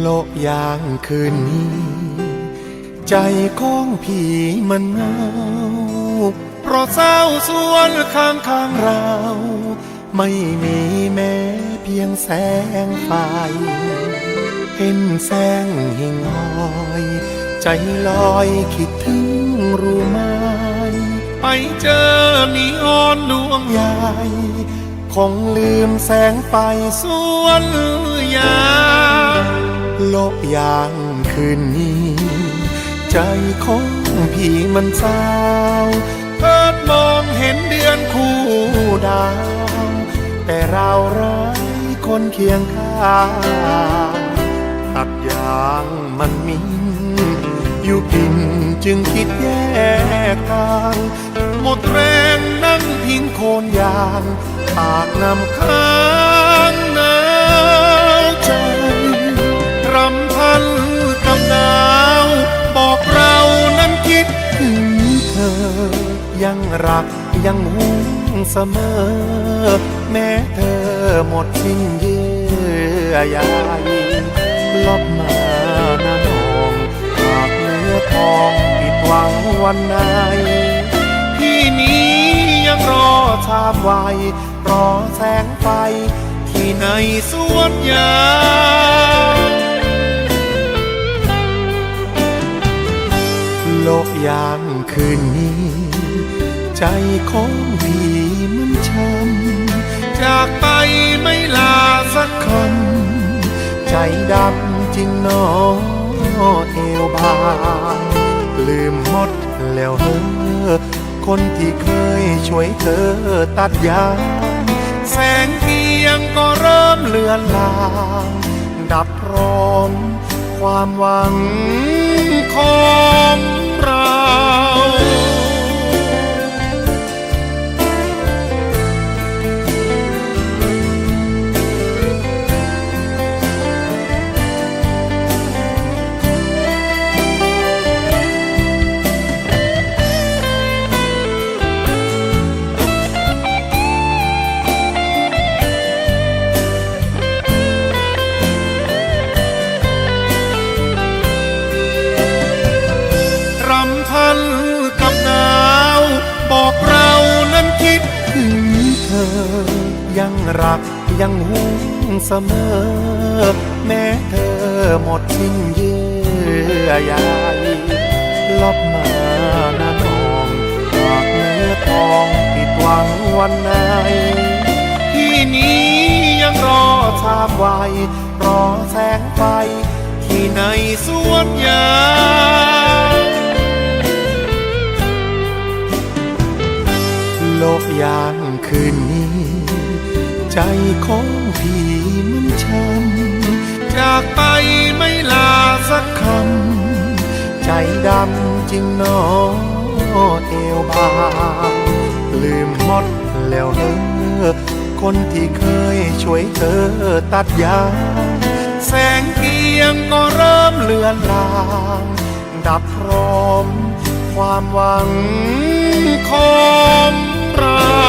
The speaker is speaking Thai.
โลกยางคืนนี้ ใจของผีมันเหงาเพราะเศร้าสวนข้างข้างเรา ไม่มีแม้เพียงแสงไฟ เห็นแสงหิ่งห้อย ใจลอยคิดถึงรู้ไหมไปเจอนีออนดวงใหญ่คงลืมแสงไปสวนยา โลกยางคืนนี้ ใจของพี่มันเศร้าเพิดมองเห็นเดือนคู่ดาว แต่เราร้ายคนเคียงข้างตัดยางมันมินอยู่กินจึงคิดแยกทางหมดแรงนั่งพิงโคนยางปากน้ำค้าง ยังรักยังห่วงเสมอ แม้เธอหมดสิ้นเยื่อใยลบมาหน้าน้องหากเนื้อทองผิดหวังวันไหนพี่นี้ยังรอชามไวรอแสงไฟที่ในสวนยางโลกยามคืนนี้ ใจของพี่มันช้ำจากไปไม่ลาสักคำใจดำจริงนอเอวบางลืมหมดแล้วเฮอคนที่เคยช่วยเธอตัดยางแสงเทียงก็เริ่มเลือนลาง ดับร้อมความหวังของ พันกับหนาว บอกเรานั้นคิดถึงเธอ ยังรักยังห่วงเสมอ แม้เธอหมดสิ้นเยื่อใยลบมาหน้าน้องหากเนื้อทองผิดหวังวันไหนที่นี้ยังรอชามไวรอแสงไฟที่ในสวนยาง ใจของพี่มันช้ำจากไปไม่ลาสักคำ ใจดำจริงนอเอวบางลืมหมดแล้วเนอคนที่เคยช่วยเธอตัดยางแสงเทียงก็เริ่มเลือนลาง ดับพร้อม ความหวังของเรา